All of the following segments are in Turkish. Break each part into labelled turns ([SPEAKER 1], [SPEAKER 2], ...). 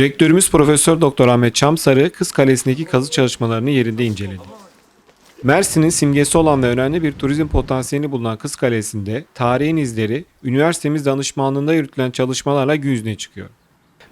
[SPEAKER 1] Rektörümüz Profesör Doktor Ahmet Çamsarı, Kız Kalesi'ndeki kazı çalışmalarını yerinde inceledi. Mersin'in simgesi olan ve önemli bir turizm potansiyeli bulunan Kız Kalesi'nde tarihin izleri üniversitemiz danışmanlığında yürütülen çalışmalarla gün yüzüne çıkıyor.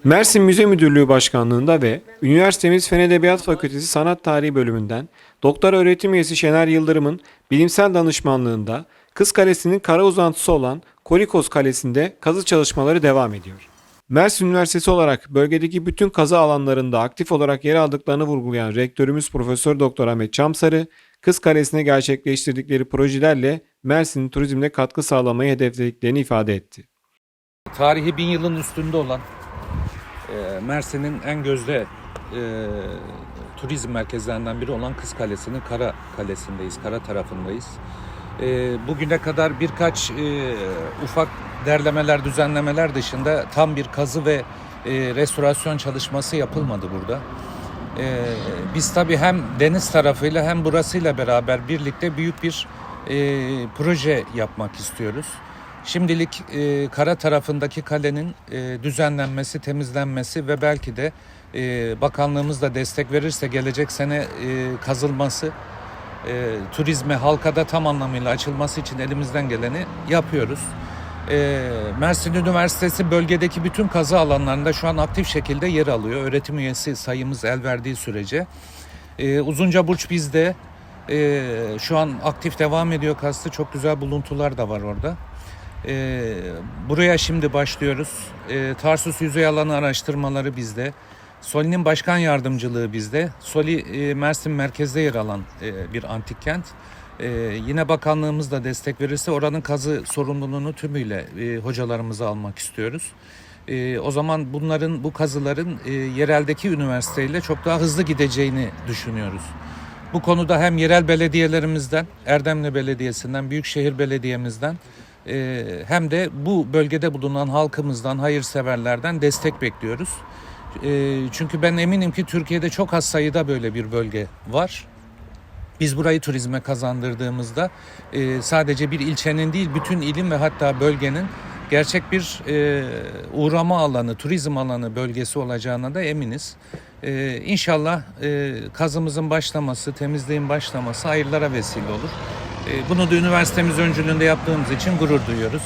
[SPEAKER 1] Mersin Müze Müdürlüğü Başkanlığında ve üniversitemiz Fen Edebiyat Fakültesi Sanat Tarihi bölümünden Doktor Öğretim Üyesi Şener Yıldırım'ın bilimsel danışmanlığında Kız Kalesi'nin kara uzantısı olan Kolikos Kalesi'nde kazı çalışmaları devam ediyor. Mersin Üniversitesi olarak bölgedeki bütün kazı alanlarında aktif olarak yer aldıklarını vurgulayan rektörümüz Profesör Doktor Ahmet Çamsarı, Kız Kalesi'ne gerçekleştirdikleri projelerle Mersin'in turizmine katkı sağlamayı hedeflediklerini ifade etti.
[SPEAKER 2] Tarihi bin yılın üstünde olan e, Mersin'in en gözde e, turizm merkezlerinden biri olan Kız Kalesi'nin Kara Kalesi'ndeyiz, Kara tarafındayız. E, bugüne kadar birkaç e, ufak derlemeler, düzenlemeler dışında tam bir kazı ve e, restorasyon çalışması yapılmadı burada. E, biz tabii hem deniz tarafıyla hem burasıyla beraber birlikte büyük bir e, proje yapmak istiyoruz. Şimdilik e, kara tarafındaki kalenin e, düzenlenmesi, temizlenmesi ve belki de e, bakanlığımız da destek verirse gelecek sene e, kazılması, e, turizme, halka da tam anlamıyla açılması için elimizden geleni yapıyoruz. E, Mersin Üniversitesi bölgedeki bütün kazı alanlarında şu an aktif şekilde yer alıyor. Öğretim üyesi sayımız el verdiği sürece. E, Uzunca Burç bizde. E, şu an aktif devam ediyor kastı. Çok güzel buluntular da var orada. Ee, buraya şimdi başlıyoruz. Ee, Tarsus yüzey alanı araştırmaları bizde. Soli'nin başkan yardımcılığı bizde. Soli e, Mersin merkezde yer alan e, bir antik kent. Ee, yine bakanlığımız da destek verirse oranın kazı sorumluluğunu tümüyle e, hocalarımıza almak istiyoruz. O zaman bunların bu kazıların e, yereldeki üniversiteyle çok daha hızlı gideceğini düşünüyoruz. Bu konuda hem yerel belediyelerimizden, Erdemli Belediyesi'nden, Büyükşehir Belediye'mizden e, hem de bu bölgede bulunan halkımızdan, hayırseverlerden destek bekliyoruz. E, çünkü ben eminim ki Türkiye'de çok az sayıda böyle bir bölge var. Biz burayı turizme kazandırdığımızda e, sadece bir ilçenin değil bütün ilin ve hatta bölgenin gerçek bir e, uğrama alanı, turizm alanı bölgesi olacağına da eminiz. E, inşallah e, kazımızın başlaması, temizliğin başlaması hayırlara vesile olur. E, bunu da üniversitemiz öncülüğünde yaptığımız için gurur duyuyoruz.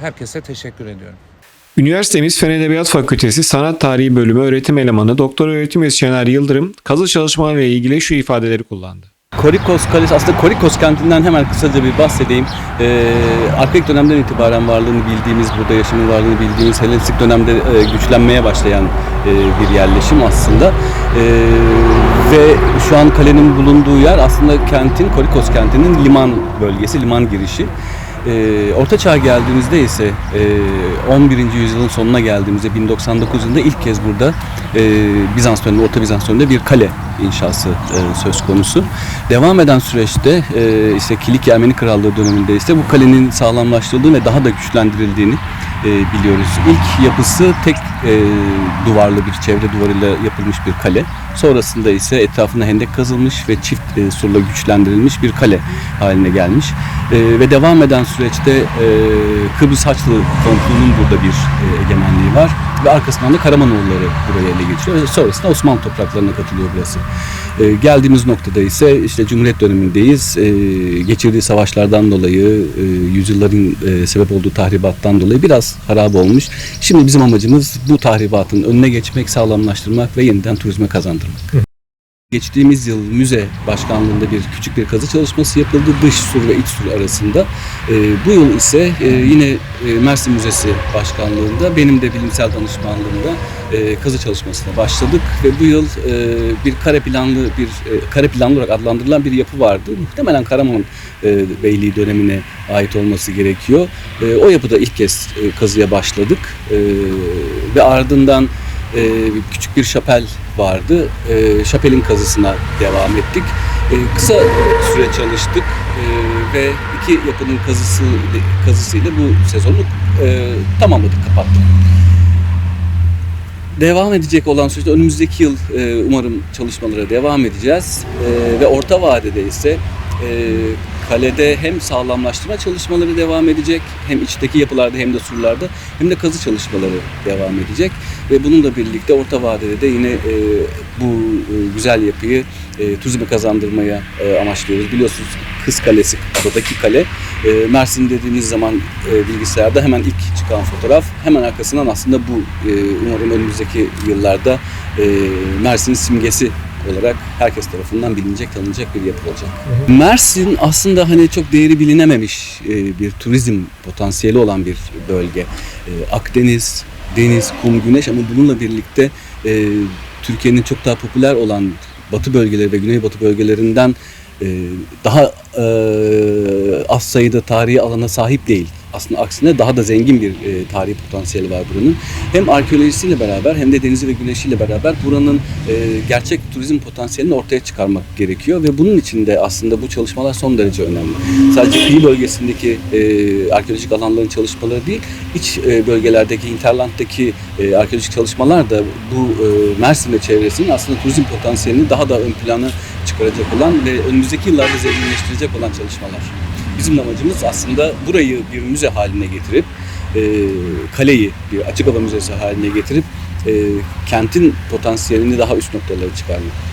[SPEAKER 2] Herkese teşekkür ediyorum.
[SPEAKER 1] Üniversitemiz Fen Edebiyat Fakültesi Sanat Tarihi Bölümü öğretim elemanı Doktor Öğretim Üyesi Şener Yıldırım, kazı çalışmalarıyla ilgili şu ifadeleri kullandı.
[SPEAKER 3] Korikos Kalesi aslında Korikos kentinden hemen kısaca bir bahsedeyim. Ee, arkaik dönemden itibaren varlığını bildiğimiz, burada yaşamın varlığını bildiğimiz Helenistik dönemde e, güçlenmeye başlayan e, bir yerleşim aslında. Ee, ve şu an kalenin bulunduğu yer aslında kentin, Korikos kentinin liman bölgesi, liman girişi. Ee, Orta Çağ'a geldiğimizde ise e, 11. yüzyılın sonuna geldiğimizde 1099 yılında ilk kez burada e, Bizans döneminde, Orta Bizans döneminde bir kale inşası e, söz konusu. Devam eden süreçte e, işte Kilikya Ermeni Krallığı döneminde ise bu kalenin sağlamlaştırıldığını ve daha da güçlendirildiğini e, biliyoruz. İlk yapısı tek e, duvarlı bir çevre duvarıyla yapılmış bir kale. Sonrasında ise etrafına hendek kazılmış ve çift e, surla güçlendirilmiş bir kale haline gelmiş. E, ve devam eden süreçte e, Kıbrıs Haçlı Kontuğu'nun burada bir e, egemenliği var. Ve arkasından da Karamanoğulları buraya ele geçiriyor. Sonrasında Osmanlı topraklarına katılıyor burası. E, geldiğimiz noktada ise işte Cumhuriyet dönemindeyiz. E, geçirdiği savaşlardan dolayı, e, yüzyılların e, sebep olduğu tahribattan dolayı biraz harap olmuş. Şimdi bizim amacımız bu tahribatın önüne geçmek, sağlamlaştırmak ve yeniden turizme kazandırmak. Geçtiğimiz yıl müze başkanlığında bir küçük bir kazı çalışması yapıldı dış sur ve iç sur arasında. E, bu yıl ise e, yine e, Mersin Müzesi başkanlığında benim de bilimsel danışmanlığımda e, kazı çalışmasına başladık ve bu yıl e, bir kare planlı bir e, kare planlı olarak adlandırılan bir yapı vardı. Muhtemelen Karaman e, Beyliği dönemine ait olması gerekiyor. E, o yapıda ilk kez e, kazıya başladık E, ve ardından e, küçük bir şapel vardı. E, şapelin kazısına devam ettik. E, kısa süre çalıştık e, ve iki yapının kazısı kazısıyla bu sezonu e, tamamladık, kapattık. Devam edecek olan süreçte önümüzdeki yıl e, umarım çalışmalara devam edeceğiz E, ve orta vadede ise e, kalede hem sağlamlaştırma çalışmaları devam edecek, hem içteki yapılarda hem de surlarda hem de kazı çalışmaları devam edecek. Ve bununla birlikte orta vadede de yine e, bu e, güzel yapıyı e, turizme kazandırmaya e, amaçlıyoruz. Biliyorsunuz Kız Kalesi, adadaki kale. E, Mersin dediğimiz zaman e, bilgisayarda hemen ilk çıkan fotoğraf. Hemen arkasından aslında bu e, umarım önümüzdeki yıllarda e, Mersin'in simgesi olarak herkes tarafından bilinecek, tanınacak bir yapı olacak. Mersin aslında hani çok değeri bilinememiş e, bir turizm potansiyeli olan bir bölge. E, Akdeniz, deniz, kum, güneş ama bununla birlikte e, Türkiye'nin çok daha popüler olan batı bölgeleri ve güneybatı bölgelerinden daha az sayıda tarihi alana sahip değil. Aslında aksine daha da zengin bir e, tarihi potansiyeli var buranın. Hem arkeolojisiyle beraber hem de denizi ve güneşiyle beraber buranın e, gerçek turizm potansiyelini ortaya çıkarmak gerekiyor ve bunun için de aslında bu çalışmalar son derece önemli. Sadece kıyı bölgesindeki e, arkeolojik alanların çalışmaları değil, iç e, bölgelerdeki, hinterlanddaki e, arkeolojik çalışmalar da bu e, Mersin ve çevresinin aslında turizm potansiyelini daha da ön plana çıkaracak olan ve önümüzdeki yıllarda zenginleştirecek olan çalışmalar. Bizim amacımız aslında burayı bir müze haline getirip, e, kaleyi bir açık hava müzesi haline getirip e, kentin potansiyelini daha üst noktalara çıkarmak.